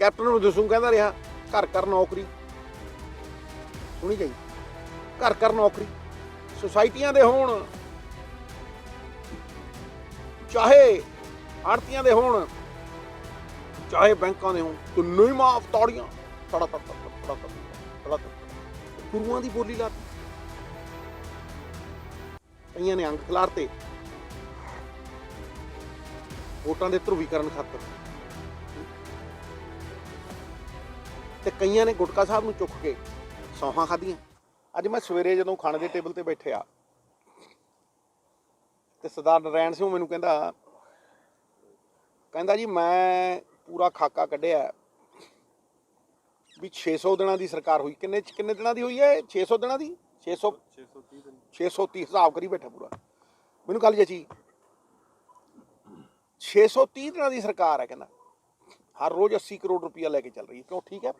Captain Amarinder Singh ਕਹਿੰਦਾ ਰਿਹਾ, ਘਰ ਘਰ ਨੌਕਰੀ। ਸੁਣੀ ਗਈ। ਘਰ ਘਰ ਨੌਕਰੀ। ਸੁਸਾਇਟੀਆਂ ਦੇ ਹੋਣ, ਚਾਹੇ ਆੜਤੀਆਂ ਦੇ ਹੋਣ, ਚਾਹੇ ਬੈਂਕਾਂ ਦੇ ਹੋਣ, ਤਿੰਨੋਂ ਹੀ ਮਾਫ ਤਾੜੀਆਂ। ਤੜਾ ਤੜ ਤੜਾ ਤੜਾ। ਗੁਰੂਆਂ ਦੀ ਬੋਲੀ ਲਾਤੀ। ਕਈਆਂ ਨੇ ਅੰਗ ਖਿਲਾਰਤੇ। ਵੋਟਾਂ ਦੇ ਧਰੂਵੀਕਰਨ ਖਾਤਰ। ਤੇ ਕਈਆਂ ਨੇ ਗੁਟਕਾ ਸਾਹਿਬ ਨੂੰ ਚੁੱਕ ਕੇ ਸੌਹਾਂ ਖਾਧੀਆਂ। ਅੱਜ ਮੈਂ ਸਵੇਰੇ ਜਦੋਂ ਖਾਣੇ ਦੇ ਟੇਬਲ ਤੇ ਬੈਠਿਆ ਤੇ ਸਰਦਾਰ ਨਰੈਣ ਸਿੰਘ ਮੈਨੂੰ ਕਹਿੰਦਾ ਕਹਿੰਦਾ ਜੀ ਮੈਂ ਪੂਰਾ ਖਾਕਾ ਕੱਢਿਆ ਵੀ 600 ਦਿਨਾਂ ਦੀ ਸਰਕਾਰ ਹੋਈ। ਕਿੰਨੇ ਕਿੰਨੇ ਦਿਨਾਂ ਦੀ ਹੋਈ ਹੈ 600 ਦਿਨਾਂ ਦੀ? 600 630 ਦਿਨ 630 ਹਿਸਾਬ ਕਰੀ ਬੈਠਾ ਪੂਰਾ। ਮੈਨੂੰ ਗੱਲ ਜਚੀ 630 ਦਿਨਾਂ ਦੀ ਸਰਕਾਰ ਹੈ ਕਹਿੰਦਾ। ਹਰ ਰੋਜ਼ 80 ਕਰੋੜ ਰੁਪਇਆ ਲੈ ਕੇ ਚੱਲ ਰਹੀ ਹੈ। ਕਿਉਂ? ਠੀਕ ਹੈ।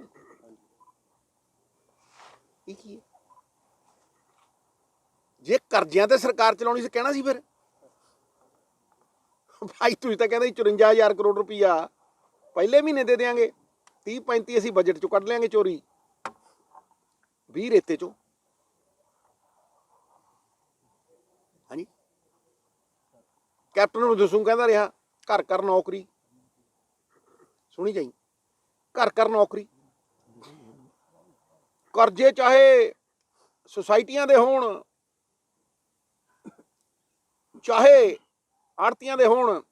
ਇਹ ਕੀ ਹੈ? ਜੇ ਕਰਜ਼ਿਆਂ ਤੇ ਸਰਕਾਰ ਚਲਾਉਣੀ ਸੀ, ਕਹਿਣਾ ਸੀ ਫਿਰ? ਭਾਈ, ਤੁਸੀਂ ਤਾਂ ਕਹਿੰਦੇ 54000 ਕਰੋੜ ਰੁਪਇਆ ਪਹਿਲੇ ਮਹੀਨੇ ਦੇ ਦੇਾਂਗੇ 30 35 ਅਸੀਂ ਬਜਟ ਚੋਂ ਕੱਢ ਲਿਆਂਗੇ ਚੋਰੀ। 20 ਰੇਤੇ ਚੋਂ। ਹਾਂਜੀ। ਕੈਪਟਨ ਅਮਰਿੰਦਰ ਸਿੰਘ ਕਹਿੰਦਾ ਰਿਹਾ, ਘਰ ਘਰ ਨੌਕਰੀ। ਸੁਣੀ ਜਾਈ। ਘਰ ਘਰ ਨੌਕਰੀ। ਕਰਜ਼ੇ ਚਾਹੇ ਸੁਸਾਇਟੀਆਂ ਦੇ ਹੋਣ, ਚਾਹੇ ਆੜਤੀਆਂ ਦੇ ਹੋਣ,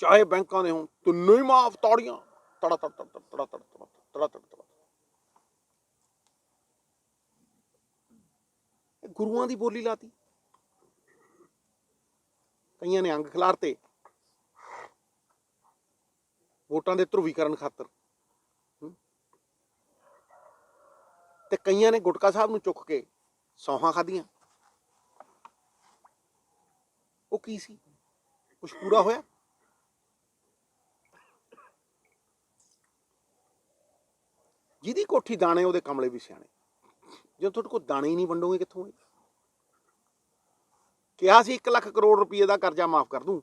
ਚਾਹੇ ਬੈਂਕਾਂ ਦੇ ਹੋਣ, ਤਿੰਨੋਂ ਹੀ ਮਾਫ ਤਾੜੀਆਂ ਤੜਾ ਤੜ ਤੜ ਤੜਾ ਤੜ ਤੜ ਤੜਾ ਤੜ ਤੜ ਗੁਰੂਆਂ ਦੀ ਬੋਲੀ ਲਾਤੀ। ਕਈਆਂ ਨੇ ਅੰਗ ਖਿਲਾਰਤੇ। ਵੋਟਾਂ ਦੇ ਧਰੂਵੀਕਰਨ ਖਾਤਰ। ਤੇ ਕਈਆਂ ਨੇ ਗੁਟਕਾ ਸਾਹਿਬ ਨੂੰ ਚੁੱਕ ਕੇ ਸੌਹਾਂ ਖਾਧੀਆਂ। ਉਹ ਕੀ ਸੀ? ਕੁਛ ਪੂਰਾ ਹੋਇਆ? ਜਿਹਦੀ ਕੋਠੀ ਦਾਣੇ, ਉਹਦੇ ਕਮਲੇ ਵੀ ਸਿਆਣੇ। ਜਦੋਂ ਤੁਹਾਡੇ ਕੋਲ ਦਾਣੇ ਹੀ ਨਹੀਂ ਵੰਡੋਗੇ ਕਿੱਥੋਂ ਹੋਏ ਕਿਹਾ ਸੀ 1 ਲੱਖ ਕਰੋੜ ਰੁਪਏ ਦਾ ਕਰਜ਼ਾ ਮਾਫ ਕਰ ਦੂੰ।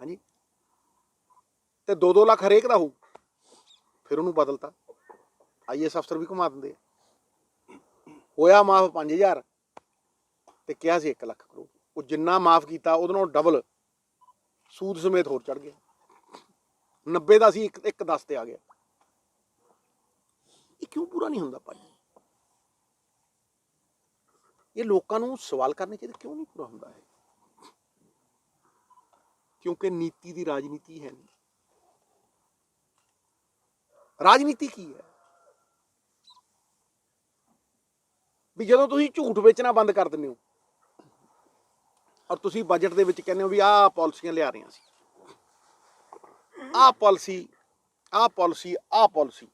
ਹਾਂਜੀ। ਤੇ 2-2 ਲੱਖ ਹਰੇਕ ਦਾ ਹੋਊ। ਫਿਰ ਉਹਨੂੰ ਬਦਲਤਾ। ਆਈਐਸ ਅਫਸਰ ਵੀ ਘੁਮਾ ਦਿੰਦੇ ਆ। ਹੋਇਆ ਮਾਫ 5000 ਤੇ ਕਿਹਾ ਸੀ 1 ਲੱਖ ਕਰੋ। ਉਹ ਜਿੰਨਾ ਮਾਫ ਕੀਤਾ, ਉਹਦੇ ਨਾਲੋਂ ਡਬਲ ਸੂਦ ਸਮੇਤ ਹੋਰ ਚੜ ਗਿਆ। 90 ਦਾ ਸੀ, ਇੱਕ ਇੱਕ 10 ਤੇ ਆ ਗਿਆ। ਇਹ ਕਿਉਂ ਪੂਰਾ ਨਹੀਂ ਹੁੰਦਾ ਭਾਈ ਇਹ ਲੋਕਾਂ ਨੂੰ ਸਵਾਲ ਕਰਨੇ ਚਾਹੀਦੇ, ਕਿਉਂ ਨਹੀਂ ਪੂਰਾ ਹੁੰਦਾ ਹੈ ਕਿਉਂਕਿ ਨੀਤੀ ਦੀ ਰਾਜਨੀਤੀ ਹੈ ਨਹੀਂ। ਰਾਜਨੀਤੀ ਕੀ ਹੈ? ਵੀ ਜਦੋਂ ਤੁਸੀਂ ਝੂਠ ਵੇਚਣਾ ਬੰਦ ਕਰ ਦਿੰਦੇ ਹੋ, ਔਰ ਤੁਸੀਂ ਬਜਟ ਦੇ ਵਿੱਚ ਕਹਿੰਦੇ ਹੋ ਵੀ ਆਹ ਪਾਲਿਸੀਆਂ ਲਿਆ ਰਹੀਆਂ ਸੀ। ਆਹ ਪਾਲਿਸੀ ਆਹ ਪਾਲਿਸੀ ਆਹ ਪਾਲਿਸੀ।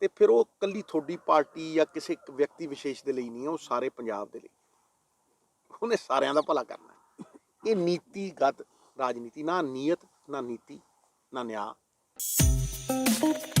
ਤੇ ਫਿਰ ਉਹ ਕੱਲੀ ਤੁਹਾਡੀ ਪਾਰਟੀ ਜਾਂ ਕਿਸੇ ਇੱਕ ਵਿਅਕਤੀ ਵਿਸ਼ੇਸ਼ ਦੇ ਲਈ ਨਹੀਂ ਉਹ ਸਾਰੇ ਪੰਜਾਬ ਦੇ ਲਈ। ਉਹਨੇ ਸਾਰਿਆਂ ਦਾ ਭਲਾ ਕਰਨਾ ਹੈ। ਇਹ ਨੀਤੀਗਤ ਰਾਜਨੀਤੀ, ਨਾ ਨੀਅਤ ਨਾ ਨੀਤੀ, ਨਾ ਨਿਆਂ। Thank you.